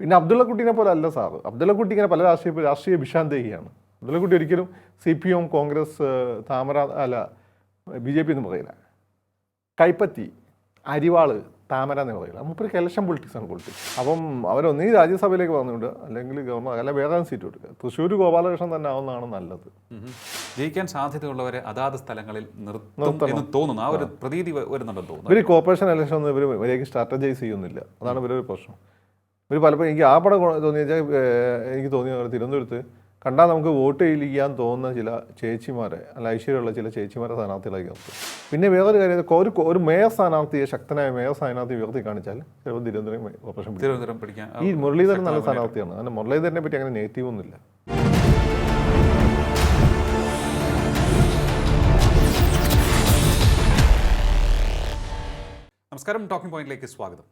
പിന്നെ അബ്ദുള്ള കുട്ടീനെ പോലെ അല്ല സാറ്. അബ്ദുള്ള കുട്ടി ഇങ്ങനെ പല രാഷ്ട്രീയ രാഷ്ട്രീയ വിഷാന്തേഹിയാണ്. അബ്ദുള്ള കുട്ടി ഒരിക്കലും സി പി എം കോൺഗ്രസ് താമര അല്ല ബി ജെ പി എന്ന് പറയില്ല. കൈപ്പത്തി അരിവാൾ താമര എന്ന് പറയില്ല. മുപ്പൊരു ഇലക്ഷൻ പൊളിറ്റിക്സ് ആണ് പൊളിറ്റിക്സ് അപ്പം അവരൊന്നീ രാജ്യസഭയിലേക്ക് വന്നിട്ടുണ്ട്. അല്ലെങ്കിൽ ഗവർണർ അല്ല വേറെ സീറ്റ് കൊടുക്കുക തൃശ്ശൂർ ഗോപാലകൃഷ്ണൻ തന്നെ ആവുന്നതാണ് നല്ലത്. ജയിക്കാൻ സാധ്യതയുള്ളവരെ അതാത് സ്ഥലങ്ങളിൽ നിർത്തും എന്ന് തോന്നുന്നു. ആ ഒരു പ്രതീതി വരുന്നുണ്ടെന്ന് തോന്നുന്നു. ഇവർ കോർപ്പറേഷൻ ഇലക്ഷൻ ഒന്നും ഇവർ വലിയ സ്ട്രാറ്റജൈസ് ചെയ്യുന്നില്ല. അതാണ് ഇവരൊരു പ്രശ്നം. ഇവർ പലപ്പോഴും എനിക്ക് ആ പടം തോന്നിയ വെച്ചാൽ എനിക്ക് തോന്നിയ തിരുവനന്തപുരത്ത് കണ്ടാൽ നമുക്ക് വോട്ട് ചെയ്യാൻ തോന്നുന്ന ചില ചേച്ചിമാരെ അല്ല ഐശ്വര്യമുള്ള ചില ചേച്ചിമാരെ സ്ഥാനാർത്ഥികളാക്കി നിർത്തും പിന്നെ വേറൊരു കാര്യം ഒരു ഒരു മേയർ സ്ഥാനാർത്ഥിയെ ശക്തനായ മേയർ സ്ഥാനാർത്ഥി ഉയർത്തി കാണിച്ചാൽ ചിലപ്പോൾ തിരുവനന്തപുരം പിടിക്കും. തിരുവനന്തപുരം പഠിക്കാം ഈ മുരളീധരൻ നല്ല സ്ഥാനാർത്ഥിയാണ്. അങ്ങനെ മുരളീധരനെ പറ്റി അങ്ങനെ നെഗറ്റീവ് ഒന്നുമില്ല. നമസ്കാരം ടോക്കിംഗ് പോയിന്റിലേക്ക് സ്വാഗതം.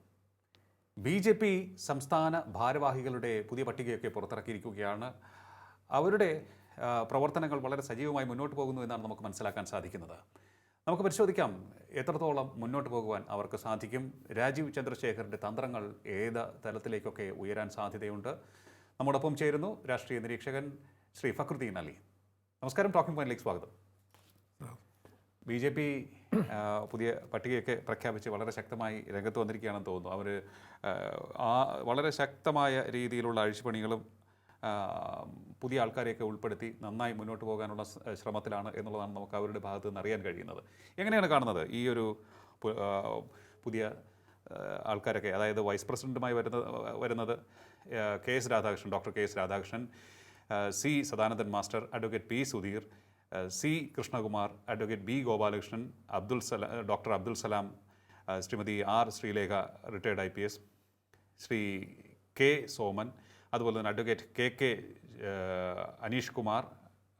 ബി ജെ പി സംസ്ഥാന ഭാരവാഹികളുടെ പുതിയ പട്ടികയൊക്കെ പുറത്തിറക്കിയിരിക്കുകയാണ്. അവരുടെ പ്രവർത്തനങ്ങൾ വളരെ സജീവമായി മുന്നോട്ട് പോകുന്നു എന്നാണ് നമുക്ക് മനസ്സിലാക്കാൻ സാധിക്കുന്നത്. നമുക്ക് പരിശോധിക്കാം എത്രത്തോളം മുന്നോട്ട് പോകുവാൻ അവർക്ക് സാധിക്കും. രാജീവ് ചന്ദ്രശേഖറിന്റെ തന്ത്രങ്ങൾ ഏത് തലത്തിലേക്കൊക്കെ ഉയരാൻ സാധ്യതയുണ്ട്? നമ്മോടൊപ്പം ചേരുന്നു രാഷ്ട്രീയ നിരീക്ഷകൻ ശ്രീ ഫക്രുദ്ദീൻ അലി. നമസ്കാരം ടോക്കിംഗ് പോയിന്റിലേക്ക് സ്വാഗതം. ബി ജെ പി പുതിയ പട്ടികയൊക്കെ പ്രഖ്യാപിച്ച് വളരെ ശക്തമായി രംഗത്ത് വന്നിരിക്കുകയാണെന്ന് തോന്നുന്നു. അവർ ആ വളരെ ശക്തമായ രീതിയിലുള്ള അഴിച്ചുപണികളും പുതിയ ആൾക്കാരെയൊക്കെ ഉൾപ്പെടുത്തി നന്നായി മുന്നോട്ട് പോകാനുള്ള ശ്രമത്തിലാണ് എന്നുള്ളതാണ് നമുക്ക് അവരുടെ ഭാഗത്ത് നിന്ന് അറിയാൻ കഴിയുന്നത്. എങ്ങനെയാണ് കാണുന്നത് ഈ ഒരു പുതിയ ആൾക്കാരൊക്കെ? അതായത് വൈസ് പ്രസിഡന്റുമായി വരുന്ന വരുന്നത് K S Radhakrishnan doctor K S Radhakrishnan C Sadanandan master advocate P Sudheer C Krishnakumar advocate B Gopalakrishnan Abdul Salam doctor Abdul Salam Srimathi R Sreelekha retired I P S Sri K Soman അതുപോലെ തന്നെ advocate K K Aneesh Kumar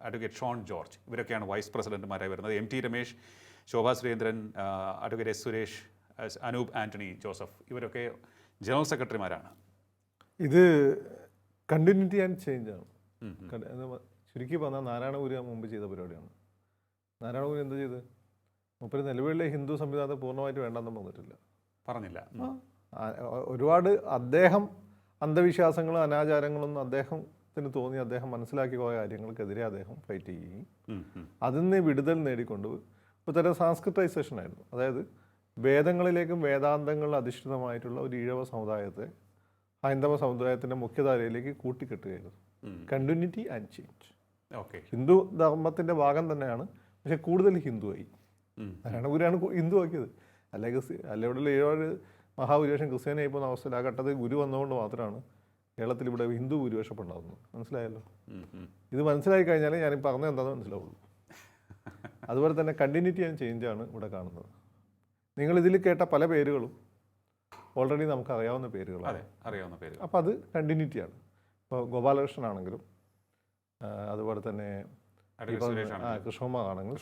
advocate Shone George ഇവരൊക്കെയാണ് vice പ്രസിഡന്റുമാരായി വരുന്നത്. M T Ramesh Shobha Surendran advocate S Suresh Anoop Antony Joseph ഇവരൊക്കെ general സെക്രട്ടറിമാരാണ്. ഇത് continuity and change ആണ്. ചുരുക്കി പറഞ്ഞാൽ നാരായണഗുരു മുമ്പ് ചെയ്ത പരിപാടിയാണ്. നാരായണപുരി എന്ത് ചെയ്ത്? മുപ്പര് നിലവിലെ ഹിന്ദു സംവിധാനത്തെ പൂർണമായിട്ട് വേണ്ടെന്നും വന്നിട്ടില്ല പറഞ്ഞില്ല. ഒരുപാട് അദ്ദേഹം അന്ധവിശ്വാസങ്ങളും അനാചാരങ്ങളൊന്നും അദ്ദേഹത്തിന് തോന്നി അദ്ദേഹം മനസ്സിലാക്കി പോയ കാര്യങ്ങൾക്കെതിരെ അദ്ദേഹം ഫൈറ്റ് ചെയ്യുകയും. അതിൽ നിന്ന് വിടുതൽ നേടിക്കൊണ്ട് ഇപ്പോൾ തരം സാംസ്കൃതൈസേഷൻ ആയിരുന്നു. അതായത് വേദങ്ങളിലേക്കും വേദാന്തങ്ങളിൽ അധിഷ്ഠിതമായിട്ടുള്ള ഒരു ഈഴവ സമുദായത്തെ ഹൈന്ദവ സമുദായത്തിന്റെ മുഖ്യധാരയിലേക്ക് കൂട്ടിക്കെട്ടുകയായിരുന്നു. കണ്ടിന്യൂറ്റി ആൻഡ് ചേഞ്ച് ഹിന്ദു ധർമ്മത്തിന്റെ ഭാഗം തന്നെയാണ്. പക്ഷെ കൂടുതൽ ഹിന്ദുവായി. നാരായണഗുരുവാണ് ഹിന്ദു ആക്കിയത്. അല്ലെങ്കിൽ ക്രിസ്തി അല്ല ഇവിടെ ഏഴ് മഹാഭൂരിപക്ഷം ക്രിസ്ത്യാനിയായി പോകുന്ന അവസ്ഥയിൽ ആ ഘട്ടത്തിൽ ഗുരു വന്നതുകൊണ്ട് മാത്രമാണ് കേരളത്തിൽ ഇവിടെ ഹിന്ദു ഭൂരിപക്ഷം ഉണ്ടാകുന്നത്. മനസ്സിലായല്ലോ. ഇത് മനസ്സിലായി കഴിഞ്ഞാൽ ഞാൻ ഈ പറഞ്ഞത് എന്താണെന്ന് മനസ്സിലാവുള്ളൂ. അതുപോലെ തന്നെ കണ്ടിന്യൂറ്റി ആൻഡ് ചേഞ്ചാണ് ഇവിടെ കാണുന്നത്. നിങ്ങൾ ഇതിൽ കേട്ട പല പേരുകളും ഓൾറെഡി നമുക്ക് അറിയാവുന്ന പേരുകളാണ്. അറിയാവുന്ന പേര് അപ്പോൾ അത് കണ്ടിന്യൂറ്റിയാണ് ഇപ്പോൾ ഗോപാലകൃഷ്ണൻ ആണെങ്കിലും ആ, അതുപോലെ തന്നെ അഡ്വക്കേറ്റ്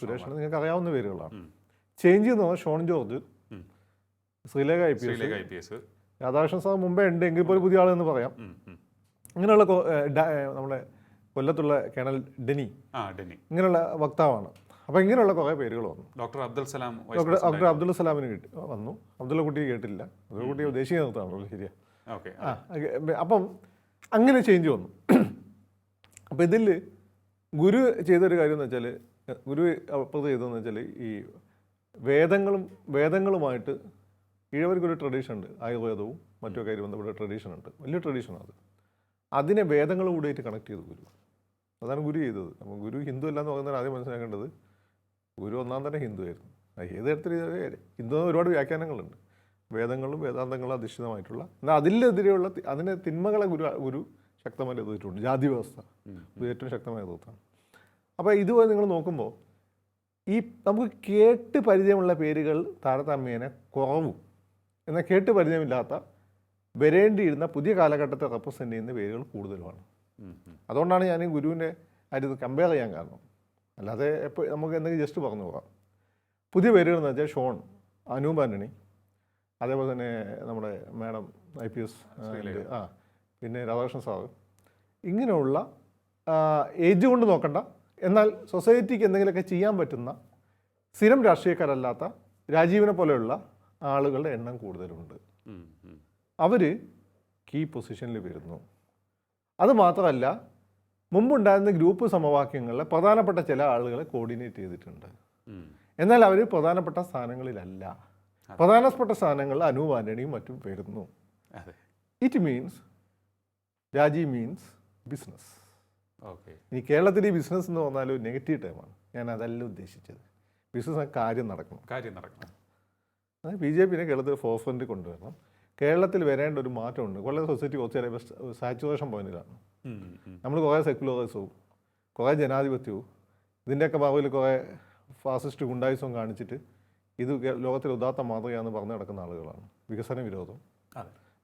സുരേഷ് നിങ്ങൾക്ക് അറിയാവുന്ന പേരുകളാണ്. ചേഞ്ച് പറഞ്ഞാൽ Shone George. Sreelekha I P S Radhakrishnan sir മുമ്പേ ഉണ്ട് എങ്കിൽ പോലും പുതിയ ആളെന്ന് പറയാം. ഇങ്ങനെയുള്ള നമ്മുടെ കൊല്ലത്തുള്ള കേണൽ ഡെനി ഇങ്ങനെയുള്ള വക്താവാണ്. അപ്പോൾ ഇങ്ങനെയുള്ള കുറേ പേരുകൾ വന്നു. ഡോക്ടർ അബ്ദുൽ സലാം ഡോക്ടർ അബ്ദുൽ സലാമിന് കിട്ടി വന്നു. അബ്ദുള്ള കുട്ടി കേട്ടില്ല. അബ്ദുള്ള കുട്ടിയെ ദേശീയ നേതൃത്വമാണല്ലോ ശരിയാ. ഓക്കേ. അപ്പം അങ്ങനെ ചേഞ്ച് വന്നു. അപ്പോൾ ഇതിൽ ഗുരു ചെയ്തൊരു കാര്യം എന്ന് വെച്ചാൽ ഗുരു അപ്പുറത്ത് ചെയ്തതെന്ന് വെച്ചാൽ ഈ വേദങ്ങളും വേദങ്ങളുമായിട്ട് ഈഴവർക്കൊരു ട്രഡീഷൻ ഉണ്ട്. ആയുർവേദവും മറ്റൊക്കെ ആയിട്ട് ബന്ധപ്പെട്ട ട്രഡീഷൻ ഉണ്ട്. വലിയ ട്രഡീഷനാണ് അത്. അതിനെ വേദങ്ങളും കൂടിയായിട്ട് കണക്ട് ചെയ്തു ഗുരു. അതാണ് ഗുരു ചെയ്തത്. അപ്പോൾ ഗുരു ഹിന്ദു അല്ല എന്ന് പറയുന്നത് ആദ്യം മനസ്സിലാക്കേണ്ടത് ഗുരു ഒന്നാം തന്നെ ഹിന്ദു ആയിരുന്നു. ഏത് തരത്തിൽ ഹിന്ദു ഒരുപാട് വ്യാഖ്യാനങ്ങളുണ്ട്. വേദങ്ങളും വേദാന്തങ്ങളും അധിഷ്ഠിതമായിട്ടുള്ള എന്നാൽ അതിലെതിരെയുള്ള അതിന്റെ തിന്മകളെ ഗുരു ഗുരു ശക്തമായി എതിർത്തിട്ടുണ്ട്. ജാതി വ്യവസ്ഥ. ഇത് ഏറ്റവും ശക്തമായ എതിർത്താണ് അപ്പോൾ ഇതുപോലെ നിങ്ങൾ നോക്കുമ്പോൾ ഈ നമുക്ക് കേട്ട് പരിചയമുള്ള പേരുകൾ താരതമ്യേന കുറവും. എന്നാൽ കേട്ട് പരിചയമില്ലാത്ത വരേണ്ടിയിരുന്ന പുതിയ കാലഘട്ടത്തെ റെപ്രസെന്റ് ചെയ്യുന്ന പേരുകൾ കൂടുതലുമാണ്. അതുകൊണ്ടാണ് ഞാൻ ഈ ഗുരുവിന്റെ കാര്യം കമ്പയർ ചെയ്യാൻ കാരണം. അല്ലാതെ എപ്പോൾ നമുക്ക് എന്തെങ്കിലും ജസ്റ്റ് പറഞ്ഞു പോകാം. പുതിയ പേരുകൾ എന്ന് വെച്ചാൽ ഷോൺ അനൂപ് ആന്റണി അതേപോലെ തന്നെ നമ്മുടെ മാഡം ഐ പി എസ് ആ പിന്നെ രാധാകൃഷ്ണൻ സാറ് ഇങ്ങനെയുള്ള ഏജ് കൊണ്ട് നോക്കണ്ട. എന്നാൽ സൊസൈറ്റിക്ക് എന്തെങ്കിലുമൊക്കെ ചെയ്യാൻ പറ്റുന്ന സ്ഥിരം രാഷ്ട്രീയക്കാരല്ലാത്ത രാജീവിനെ പോലെയുള്ള ആളുകളുടെ എണ്ണം കൂടുതലുണ്ട്. അവർ കീ പൊസിഷനിൽ വരുന്നു. അത് മാത്രമല്ല മുമ്പുണ്ടായിരുന്ന ഗ്രൂപ്പ് സമവാക്യങ്ങളിലെ പ്രധാനപ്പെട്ട ചില ആളുകളെ കോർഡിനേറ്റ് ചെയ്തിട്ടുണ്ട്. എന്നാൽ അവർ പ്രധാനപ്പെട്ട സ്ഥാനങ്ങളിലല്ല. പ്രധാനപ്പെട്ട സ്ഥാനങ്ങളിൽ അനൂപ് ആന്റണിയും മറ്റും വരുന്നു. It means Rajeev means business okay ഇനി കേരളത്തിൽ ഈ ബിസിനസ് എന്ന് പറഞ്ഞാൽ ഒരു നെഗറ്റീവ് ടൈമാണ് ഞാൻ അതല്ല ഉദ്ദേശിച്ചത്. ബിസിനസ് കാര്യം നടക്കണം. കാര്യം നടക്കണം. അത് ബി ജെ പിന്നെ കേരളത്തിൽ ഫോർ കൊണ്ടുവരണം. കേരളത്തിൽ വരേണ്ട ഒരു മാറ്റമുണ്ട്. വളരെ സൊസൈറ്റി കുറച്ച് സാച്ചുറേഷൻ പോയിന്റിലാണ്. നമ്മൾ കുറേ സെക്യുലറിസവും കുറേ ജനാധിപത്യവും ഇതിന്റെയൊക്കെ ഭാഗത്തിൽ കുറേ ഫാസിസ്റ്റ് ഗുണ്ടായുസവും കാണിച്ചിട്ട് ഇത് ലോകത്തിൽ ഉദാത്ത മാതൃകയാണെന്ന് പറഞ്ഞു നടക്കുന്ന ആളുകളാണ്. വികസന വിരോധം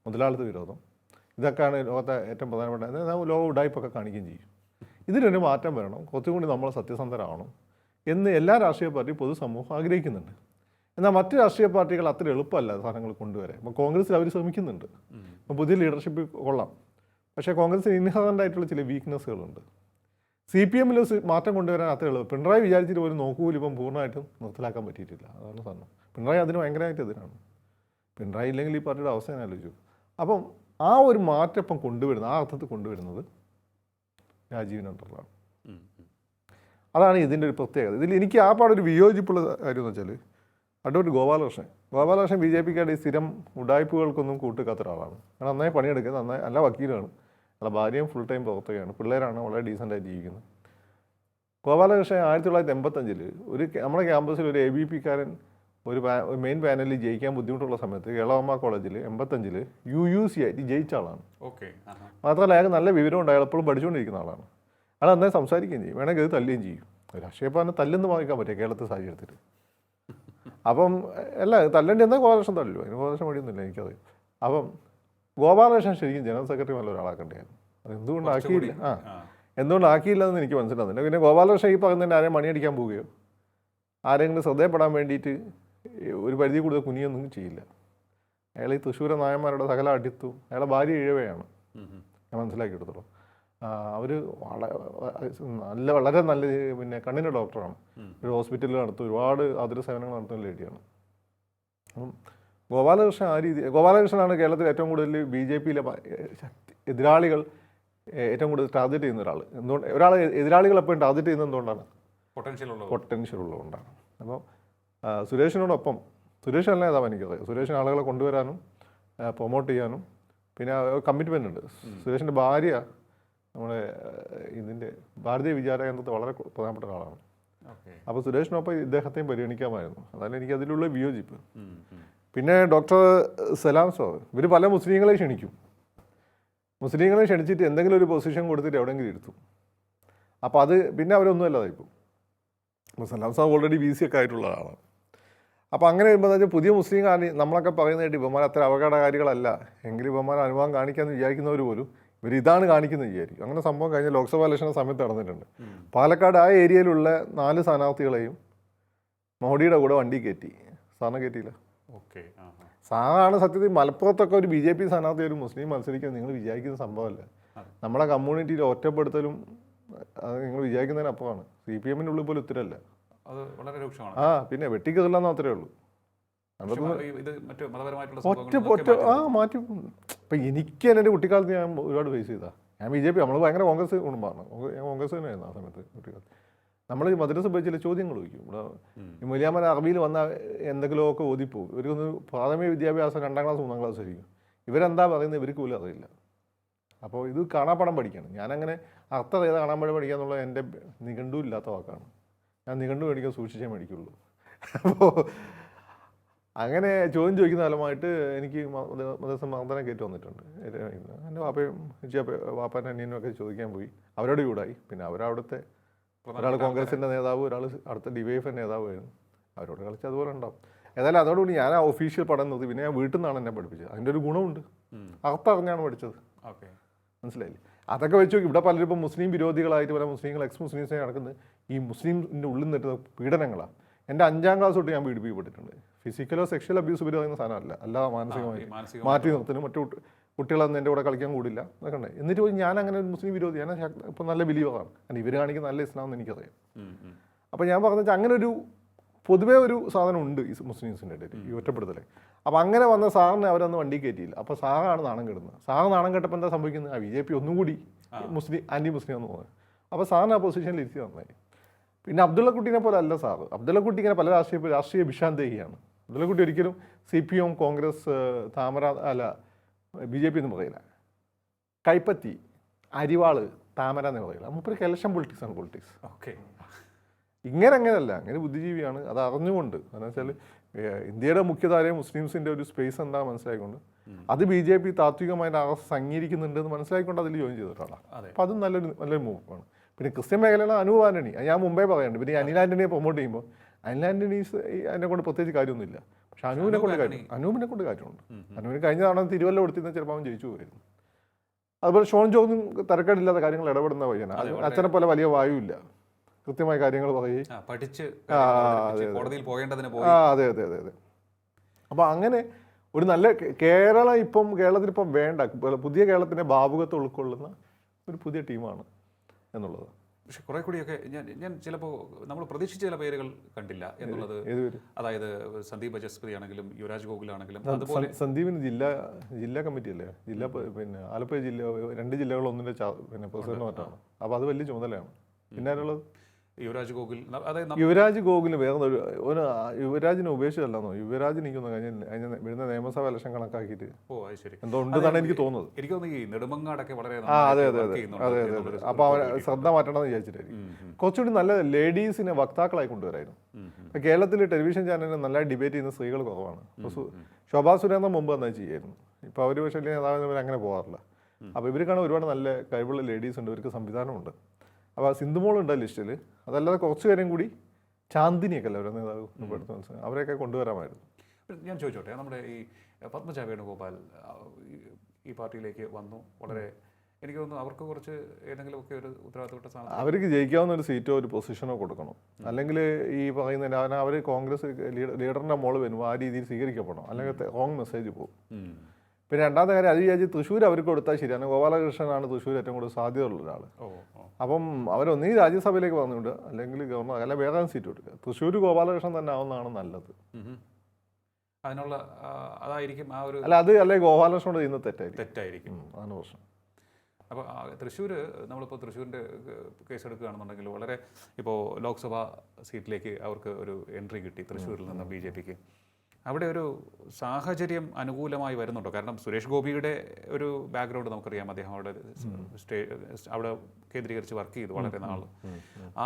മുതലാളിത്ത വിരോധം ഇതൊക്കെയാണ് ലോകത്തെ ഏറ്റവും പ്രധാനപ്പെട്ട അതായത് ലോക ഉടായ്പൊക്കെ കാണിക്കുകയും ചെയ്യും. ഇതിനൊരു മാറ്റം വരണം. കുറച്ചും കൂടി നമ്മൾ സത്യസന്ധരാവണം എന്ന് എല്ലാ രാഷ്ട്രീയ പാർട്ടിയും പൊതുസമൂഹം ആഗ്രഹിക്കുന്നുണ്ട്. എന്നാൽ മറ്റ് രാഷ്ട്രീയ പാർട്ടികൾ അത്ര എളുപ്പമല്ല സാധനങ്ങൾ കൊണ്ടുവരാൻ. ഇപ്പോൾ കോൺഗ്രസ്സിൽ അവർ ശ്രമിക്കുന്നുണ്ട്. അപ്പോൾ പുതിയ ലീഡർഷിപ്പ് കൊള്ളാം. പക്ഷേ കോൺഗ്രസ്സിന് ഇൻഹറന്റായിട്ടുള്ള ചില വീക്ക്നെസ്സുകളുണ്ട് സി പി എമ്മിൽ മാറ്റം കൊണ്ടുവരാൻ അത്ര എളുപ്പം. പിണറായി വിചാരിച്ചിട്ട് പോലും നോക്കൂല ഇപ്പം പൂർണമായിട്ടും നിർത്തലാക്കാൻ പറ്റിയിട്ടില്ല. അതാണ് സാധനം. പിണറായി അതിന് ഭയങ്കരമായിട്ട് എതിരാണ്. പിണറായി ഇല്ലെങ്കിൽ ഈ പാർട്ടിയുടെ അവസ്ഥ ഞാൻ ആലോചിച്ചു. അപ്പം ആ ഒരു മാറ്റപ്പം കൊണ്ടുവരുന്നത് ആ അർത്ഥത്തിൽ കൊണ്ടുവരുന്നത് രാജീവ് ഉം. അതാണ് ഇതിന്റെ ഒരു പ്രത്യേകത. ഇതിൽ എനിക്ക് ആ പാടൊരു വിയോജിപ്പുള്ള കാര്യം എന്ന് വെച്ചാൽ advocate Gopalakrishnan. Gopalakrishnan B J പിക്കാരുടെ ഈ സ്ഥിരം ഉടായ്പകൾക്കൊന്നും കൂട്ടുകാത്ത ഒരാളാണ് കാരണം നന്നായി പണിയെടുക്കുന്നത് നന്നായി നല്ല വക്കീലാണ്. അല്ല ഭാര്യയും ഫുൾ ടൈം പുറത്തുകയാണ് പിള്ളേരാണ് വളരെ ഡീസന്റായി ജീവിക്കുന്നത്. ഗോപാലകൃഷ്ണൻ ആയിരത്തി തൊള്ളായിരത്തി എൺപത്തഞ്ചിൽ ഒരു നമ്മുടെ ക്യാമ്പസിൽ ഒരു എ ബി പിക്കാരൻ ഒരു മെയിൻ പാനലിൽ ജയിക്കാൻ ബുദ്ധിമുട്ടുള്ള സമയത്ത് കേളവമ്മ കോളേജിൽ എൺപത്തഞ്ചിൽ യു യു സി ആയിട്ട് ജയിച്ച ആളാണ്. ഓക്കെ മാത്രമല്ല അയാൾക്ക് നല്ല വിവരം ഉണ്ട്. അയാൾ എപ്പോഴും പഠിച്ചുകൊണ്ടിരിക്കുന്ന ആളാണ്. അയാൾ നന്നായി സംസാരിക്കുകയും ചെയ്യും. വേണമെങ്കിൽ അത് തല്ലുകയും ചെയ്യും. രാഷ്ട്രീയ പാർട്ടി തല്ലെന്ന് വാങ്ങിക്കാൻ പറ്റും കേരളത്തെ സാഹചര്യത്തിൽ അപ്പം അല്ല തല്ലേണ്ടി എന്താ ഗോപാലകൃഷ്ണൻ തല്ലു. അതിന് ഗോപാലകൃഷ്ണൻ വഴിയൊന്നുമില്ല എനിക്കത്. അപ്പം ഗോപാലകൃഷ്ണൻ ശരിക്കും ജനറൽ സെക്രട്ടറി നല്ല ഒരാളാക്കേണ്ടതായിരുന്നു. അത് എന്തുകൊണ്ട് ആക്കിയില്ല? ആ. ആ. എന്തുകൊണ്ട് ആക്കിയില്ല എന്ന് എനിക്ക് മനസ്സിലാകുന്നില്ല പിന്നെ ഗോപാലകൃഷ്ണൻ ഈ പറയുന്നതിന് ആരെയും മണിയടിക്കാൻ പോവുകയോ? ആരെങ്കിലും ശ്രദ്ധയപ്പെടാൻ വേണ്ടിയിട്ട് ഒരു പരിധി കൂടുതൽ കുനിയൊന്നും ചെയ്യില്ല. അയാൾ ഈ തൃശ്ശൂര നായന്മാരുടെ സകല അടിത്തു അയാളെ ഭാര്യ ഇഴവയാണ്. ഞാൻ മനസ്സിലാക്കിയെടുത്തോളൂ. അവർ വളരെ നല്ല വളരെ നല്ല പിന്നെ കണ്ണിന്റെ ഡോക്ടറാണ്. ഒരു ഹോസ്പിറ്റലിൽ നടത്തും ഒരുപാട് ആതുര സേവനങ്ങൾ നടത്തുന്ന ലേഡിയാണ്. അപ്പം ഗോപാലകൃഷ്ണൻ ആ രീതി ഗോപാലകൃഷ്ണനാണ് കേരളത്തിൽ ഏറ്റവും കൂടുതൽ ബി ജെ പിയിലെ എതിരാളികൾ ഏറ്റവും കൂടുതൽ ടാർഗറ്റ് ചെയ്യുന്ന ഒരാൾ എന്തുകൊണ്ട് ഒരാൾ എതിരാളികൾ എപ്പോഴും ടാർഗറ്റ് ചെയ്യുന്നത് എന്തുകൊണ്ടാണ്? പൊട്ടൻഷ്യൽ ഉള്ളത് പൊട്ടൻഷ്യൽ ഉള്ളതുകൊണ്ടാണ്. അപ്പോൾ സുരേഷിനോടൊപ്പം സുരേഷ് നല്ല നേതാവ് എനിക്കറിയാം. സുരേഷിന് ആളുകളെ കൊണ്ടുവരാനും പ്രൊമോട്ട് ചെയ്യാനും പിന്നെ കമ്മിറ്റ്മെന്റ് ഉണ്ട്. സുരേഷിന്റെ ഭാര്യ നമ്മുടെ ഇതിന്റെ ഭാരതീയ വിചാര കേന്ദ്രത്തിൽ വളരെ പ്രധാനപ്പെട്ട ഒരാളാണ്. അപ്പോൾ സുരേഷിനൊപ്പം ഇദ്ദേഹത്തെയും പരിഗണിക്കാമായിരുന്നു. അതാണ് എനിക്ക് അതിലുള്ള വിയോജിപ്പ്. പിന്നെ ഡോക്ടർ സലാം സാർ ഇവർ പല മുസ്ലിങ്ങളെ ക്ഷണിക്കും. മുസ്ലിങ്ങളെ ക്ഷണിച്ചിട്ട് എന്തെങ്കിലും ഒരു പൊസിഷൻ കൊടുത്തിട്ട് എവിടെയെങ്കിലും ഇരുത്തും. അപ്പോൾ അത് പിന്നെ അവരൊന്നും അല്ലാതായിപ്പോൾ Salam sir already B C ഒക്കെ ആയിട്ടുള്ള ആളാണ്. അപ്പോൾ അങ്ങനെ വരുമ്പോൾ വെച്ചാൽ പുതിയ മുസ്ലിം കാണി നമ്മളൊക്കെ പറയുന്നതായിട്ട് ഇവന്മാർ അത്ര അപകടകാരികളല്ല. എങ്കിലും ഇവന്മാർ അനുഭവം കാണിക്കാമെന്ന് വിചാരിക്കുന്നവർ പോലും ഇവർ ഇതാണ് കാണിക്കുന്നത് വിചാരിക്കും. അങ്ങനെ സംഭവം കഴിഞ്ഞ ലോക്സഭാ ഇലക്ഷന്റെ സമയത്ത് നടന്നിട്ടുണ്ട്. പാലക്കാട് ആ ഏരിയയിലുള്ള നാല് സ്ഥാനാർത്ഥികളെയും മോഡിയുടെ കൂടെ വണ്ടി കയറ്റി. സാറിനെ കയറ്റിയില്ല? ഓക്കെ. സാറാണ് സത്യത്തിൽ മലപ്പുറത്തൊക്കെ ഒരു ബി ജെ പി സ്ഥാനാർത്ഥി ഒരു മുസ്ലിം മത്സരിക്കാൻ നിങ്ങൾ വിചാരിക്കുന്ന സംഭവമല്ല. നമ്മളെ നമ്മുടെ കമ്മ്യൂണിറ്റിയിൽ ഒറ്റപ്പെടുത്തലും അത് നിങ്ങൾ വിചാരിക്കുന്നതിനപ്പുറമാണ് സി പി എമ്മിന്റെ ഉള്ളിൽ പോലും ഉത്തരമല്ല. അത് വളരെ രൂക്ഷമാണ്. ആ പിന്നെ വെട്ടിക്കതല്ലെന്ന് മാത്രമേ ഉള്ളൂ. ഒറ്റ ആ മാറ്റി ഇപ്പം എനിക്ക് തന്നെ എന്റെ കുട്ടിക്കാലത്ത് ഞാൻ ഒരുപാട് ഫേസ് ചെയ്താ. ഞാൻ ബി ജെ പി നമ്മൾ ഭയങ്കര കോൺഗ്രസ് കുടുംബമാണ് ഞാൻ കോൺഗ്രസ് തന്നെയായിരുന്നു ആ സമയത്ത് കുട്ടിക്കാലത്ത്. നമ്മൾ ഈ മദ്രസ പോയി ചില ചോദ്യങ്ങൾ ചോദിക്കും. ഇവിടെ ഈ മൊലിയാമൻ അറബിയിൽ വന്ന എന്തെങ്കിലുമൊക്കെ ഓതിപ്പോവും ഇവർക്കൊന്ന് പ്രാഥമിക വിദ്യാഭ്യാസം രണ്ടാം ക്ലാസ് മൂന്നാം ക്ലാസ് ആയിരിക്കും. ഇവരെന്താ പറയുന്നത് ഇവർക്ക് പോലും അറിയില്ല. അപ്പോൾ ഇത് കാണാപ്പടം പഠിക്കണം. ഞാനങ്ങനെ അർത്ഥം ഏതാ കാണാൻ പഠിക്കുക എന്നുള്ള എന്റെ നിഘണ്ടു ഇല്ലാത്ത വാക്കാണ്. ഞാൻ നിങ്ങണ്ട് മേടിക്കാൻ സൂക്ഷിച്ചേ മേടിക്കുള്ളൂ. അപ്പോൾ അങ്ങനെ ചോദ്യം ചോദിക്കുന്ന ഫലമായിട്ട് എനിക്ക് മതസം മർദ്ദനം കയറ്റി വന്നിട്ടുണ്ട്. എന്റെ വാപ്പയും വാപ്പാന്റെ അനിയനും ഒക്കെ ചോദിക്കാൻ പോയി. അവരോട് ചൂടായി. പിന്നെ അവരവിടുത്തെ ഒരാൾ കോൺഗ്രസിന്റെ നേതാവ് ഒരാൾ അടുത്ത ഡി ഡിവൈഎഫ് നേതാവായിരുന്നു അവരോട് കളിച്ച് അതുപോലെ ഉണ്ടാവും. ഏതായാലും അതോടുകൂടി ഞാൻ ആ ഒഫീഷ്യൽ പഠനം നിർത്തി പിന്നെ ഞാൻ വീട്ടിൽ നിന്നാണ് എന്നെ പഠിപ്പിച്ചത്. അതിന്റെ ഒരു ഗുണമുണ്ട്. അകത്തറിഞ്ഞാണ് പഠിച്ചത്. ഓക്കെ. മനസ്സിലായില്ലേ? അതൊക്കെ വെച്ച് നോക്കി. ഇവിടെ പലരും ഇപ്പം മുസ്ലിം വിരോധികളായിട്ട് പല മുസ്ലിങ്ങൾ എക്സ് മുസ്ലിംസിനെ നടക്കുന്നത്. ഈ മുസ്ലിംസിന്റെ ഉള്ളിൽ നിന്നിട്ട് പീഡനങ്ങളാണ്. എന്റെ അഞ്ചാം ക്ലാസ് തൊട്ട് ഞാൻ പീഡിപ്പിക്കപ്പെട്ടിട്ടുണ്ട്. ഫിസിക്കലോ സെക്ഷൽ അബ്യൂസ് പറയുന്ന സാധനമല്ല. അല്ലാതെ മാനസികമായി മാറ്റി നിർത്തുന്നു മറ്റു കുട്ടി- കുട്ടികളൊന്നും എന്റെ കൂടെ കളിക്കാൻ കൂടില്ല. എന്നൊക്കെ ഉണ്ട്. എന്നിട്ട് പോയി ഞാൻ അങ്ങനെ ഒരു മുസ്ലിം വിരോധി. ഞാൻ ഇപ്പം നല്ല ബിലീവറാണ്. കാരണം ഇവർ കാണിക്കുന്ന നല്ല ഇസ്ലാം എന്ന് എനിക്കറിയാം. അപ്പോൾ ഞാൻ പറഞ്ഞ അങ്ങനെ ഒരു പൊതുവേ ഒരു സാധനം ഉണ്ട് ഈ മുസ്ലിംസിന്റെ ഇടയിൽ ഈ ഒറ്റപ്പെടുത്തൽ അപ്പോൾ അങ്ങനെ വന്ന സാറിനെ അവരന്ന് വണ്ടി കയറ്റിയില്ല. അപ്പോൾ സാറാണ് നാണം കെടുന്നത്. സാറ് നാണം കെട്ടപ്പോൾ എന്താ സംഭവിക്കുന്നത്? ആ ബി ജെ പി ഒന്നും കൂടി മുസ്ലിം ആന്റി മുസ്ലിം എന്ന് തോന്നുന്നത് അപ്പോൾ സാറിന് ആ പൊസിഷനിൽ ഇരുത്തി നന്നായി. പിന്നെ അബ്ദുള്ളക്കുട്ടീനെ പോലെ അല്ല സാറ് അബ്ദുള്ളക്കുട്ടി ഇങ്ങനെ പല രാഷ്ട്രീയ രാഷ്ട്രീയ വിഷാന്തേഹിയാണ് അബ്ദുള്ളക്കുട്ടി ഒരിക്കലും സി പി എം കോൺഗ്രസ് താമര അല്ല ബി ജെ പി എന്ന് പറയില്ല. കൈപ്പത്തി അരിവാൾ താമര എന്ന് പറയില്ല. മുപ്പത് ഇലക്ഷൻ പൊളിറ്റിക്സ് ആണ് പൊളിറ്റിക്സ്. ഓക്കെ. ഇങ്ങനെ അങ്ങനെയല്ല. അങ്ങനെ ബുദ്ധിജീവിയാണ്. അത് അറിഞ്ഞുകൊണ്ട്. എന്ന് വെച്ചാൽ ഇന്ത്യയുടെ മുഖ്യധാരയെ മുസ്ലിംസിന്റെ ഒരു സ്പേസ് എന്താ മനസ്സിലായിക്കൊണ്ട് അത് ബി ജെ പി താത്വികമായിട്ട് ആർ എസ് അംഗീകരിക്കുന്നുണ്ട് എന്ന് മനസ്സിലായിക്കൊണ്ട് അതിൽ ജോയിൻ ചെയ്തിട്ടാണ് അപ്പം അപ്പോൾ അതും നല്ലൊരു നല്ലൊരു മൂവാണ് പിന്നെ ക്രിസ്ത്യൻ മേഖലയിലാണ് അനൂപ് ആന്റണി ഞാൻ മുമ്പേ പറയുന്നുണ്ട് പിന്നെ അനിൽ ആന്റണിയെ പ്രൊമോട്ട് ചെയ്യുമ്പോൾ അനിൽ ആന്റണീസ് അതിനെ കൊണ്ട് പ്രത്യേകിച്ച് കാര്യമൊന്നുമില്ല. പക്ഷെ അനൂപിനെ കൊണ്ട് കാര്യം അനൂപിനെ കൊണ്ട് കാര്യമുണ്ട്. അനൂപിന് കഴിഞ്ഞ തവണ തിരുവല്ല കൊടുത്തിരുന്ന ചിലപ്പോൾ അവൻ ജയിച്ചു പോയിരുന്നു. അതുപോലെ ഷോൺ ജോർജും തരക്കേടില്ലാത്ത കാര്യങ്ങൾ ഇടപെടുന്ന വഴിയാണ്. അച്ഛനെ പോലെ വലിയ വായുവില്ല. കൃത്യമായ കാര്യങ്ങൾ പറയും. പഠിച്ച് കോടതിയിൽ പോകേണ്ടതിന് ആ അതെ അതെ അതെ അതെ. അപ്പോൾ അങ്ങനെ ഒരു നല്ല കേരളം ഇപ്പം കേരളത്തിൽ ഇപ്പം വേണ്ട. പുതിയ കേരളത്തിന്റെ ഭാവുകത്തെ ഉൾക്കൊള്ളുന്ന ഒരു പുതിയ ടീമാണ് എന്നുള്ളത്. പക്ഷെ കുറെ കൂടിയൊക്കെ ഞാൻ ഞാൻ ചിലപ്പോൾ നമ്മൾ പ്രതീക്ഷിച്ച ചില പേരുകൾ കണ്ടില്ല എന്നുള്ളത്. അതായത് സന്ദീപ് ബജസ്പതി ആണെങ്കിലും യുവരാജ് ഗോകുൽ ആണെങ്കിലും അതുപോലെ സന്ദീപിന് ജില്ലാ ജില്ലാ കമ്മിറ്റി അല്ലേ ജില്ലാ പിന്നെ ആലപ്പുഴ ജില്ല രണ്ട് ജില്ലകൾ ഒന്നിന്റെ പിന്നെ പ്രസിഡന്റ് മാറ്റാണ് അപ്പോൾ അത് വലിയ ചുമതലയാണ്. പിന്നെ ആരുള്ളത് യുവരാജ് ഗോകുൽ. അതായത് യുവരാജ് ഗോകുലിന് വേറെ ഒരു ഒരു യുവരാജിനെ ഉപേക്ഷിച്ചല്ലെന്നോ യുവരാജിന് എനിക്കൊന്ന് കഴിഞ്ഞ കഴിഞ്ഞ വരുന്ന നിയമസഭ ഇലക്ഷൻ കണക്കാക്കിയിട്ട്. ഓ അത് ശരി. എന്തോ ഉണ്ടെന്നാണ് എനിക്ക് തോന്നുന്നത്? എനിക്ക് തോന്നുന്നു ഈ നെടുമങ്ങാടൊക്കെ വളരെ ആ അതെ അതെ അതെ. അതെ അതെ അപ്പോൾ അവൻ ശ്രദ്ധ മാറ്റണമെന്ന് വിചാരിച്ചിട്ടായിരിക്കും. കുറച്ചുകൂടി നല്ല ലേഡീസിനെ വക്താക്കളായി കൊണ്ടുവരായിരുന്നു. കേരളത്തിൽ ടെലിവിഷൻ ചാനലിൽ നല്ല ഡിബേറ്റ് ചെയ്യുന്ന സ്ത്രീകൾ കുറവാണ്. ഇപ്പൊ ശോഭാ സുരേന്ദ്രൻ മുമ്പ് എന്നാ ചെയ്യായിരുന്നു. ഇപ്പോൾ അവർ പക്ഷേ നേതാവിന് അങ്ങനെ പോകാറില്ല. അപ്പോൾ ഇവർക്കാണ് ഒരുപാട് നല്ല കഴിവുള്ള ലേഡീസ് ഉണ്ട്. ഇവർക്ക് സംവിധാനമുണ്ട്. അപ്പോൾ സിന്ധുമോൾ ഉണ്ട് ലിസ്റ്റിൽ? അതല്ലാതെ കുറച്ച് പേരും കൂടി ചാന്ദിനിയൊക്കെ അല്ലേ അവരുടെ നേതാവ് ഇപ്പോൾ അടുത്ത് മനസ്സിലായി? അവരെയൊക്കെ കൊണ്ടുവരാമായിരുന്നു. ഞാൻ ചോദിച്ചോട്ടെ നമ്മുടെ ഈ പത്മജ വേണുഗോപാൽ ഈ- പാർട്ടിയിലേക്ക് വന്നു. വളരെ എനിക്ക് തോന്നുന്നു അവർക്ക് കുറച്ച് ഏതെങ്കിലുമൊക്കെ ഒരു ഉത്തരവാദിത്തപ്പെട്ട സ്ഥാനം അവർക്ക് ജയിക്കാവുന്ന ഒരു സീറ്റോ ഒരു പൊസിഷനോ കൊടുക്കണം. അല്ലെങ്കിൽ ഈ പറയുന്ന അവർ കോൺഗ്രസ് ലീഡറിന്റെ ലീഡറിന്റെ മോൾ വരുമ്പോൾ ആ രീതിയിൽ സ്വീകരിക്കപ്പെടണം. അല്ലെങ്കിൽ റോങ് മെസ്സേജ് പോകും. പിന്നെ രണ്ടാമത്തെ കാര്യം അത് വിചാരിച്ച് തൃശ്ശൂർ അവർക്ക് കൊടുത്താൽ ശരിയാണ് ഗോപാലകൃഷ്ണനാണ് തൃശ്ശൂർ ഏറ്റവും കൂടുതൽ സാധ്യതയുള്ള ഒരാൾ അപ്പം അവരൊന്നീ രാജ്യസഭയിലേക്ക് വന്നുകൊണ്ട് അല്ലെങ്കിൽ ഗവർണർ അല്ല വേറെ സീറ്റ് കൊടുക്കുക. തൃശ്ശൂർ ഗോപാലകൃഷ്ണൻ തന്നെ ആവുന്നതാണ് നല്ലത്. അതിനുള്ള അതായിരിക്കും ആ ഒരു അല്ല അത് അല്ലെ ഗോപാലകൃഷ്ണനോട് ചെയ്യുന്ന തെറ്റായിരിക്കും. തെറ്റായിരിക്കും. അതാണ് പ്രശ്നം. അപ്പോൾ തൃശ്ശൂർ നമ്മളിപ്പോൾ തൃശ്ശൂരിന്റെ കേസ് എടുക്കുകയാണെന്നുണ്ടെങ്കിൽ വളരെ ഇപ്പോൾ ലോക്സഭാ സീറ്റിലേക്ക് അവർക്ക് ഒരു എൻട്രി കിട്ടി തൃശ്ശൂരിൽ നിന്ന് ബി ജെ പിക്ക്. അവിടെ ഒരു സാഹചര്യം അനുകൂലമായി വരുന്നുണ്ടോ? കാരണം സുരേഷ് ഗോപിയുടെ ഒരു ബാക്ക്ഗ്രൗണ്ട് നമുക്കറിയാം. അദ്ദേഹം അവിടെ സ്റ്റേ അവിടെ കേന്ദ്രീകരിച്ച് വർക്ക് ചെയ്തു വളരെ നാൾ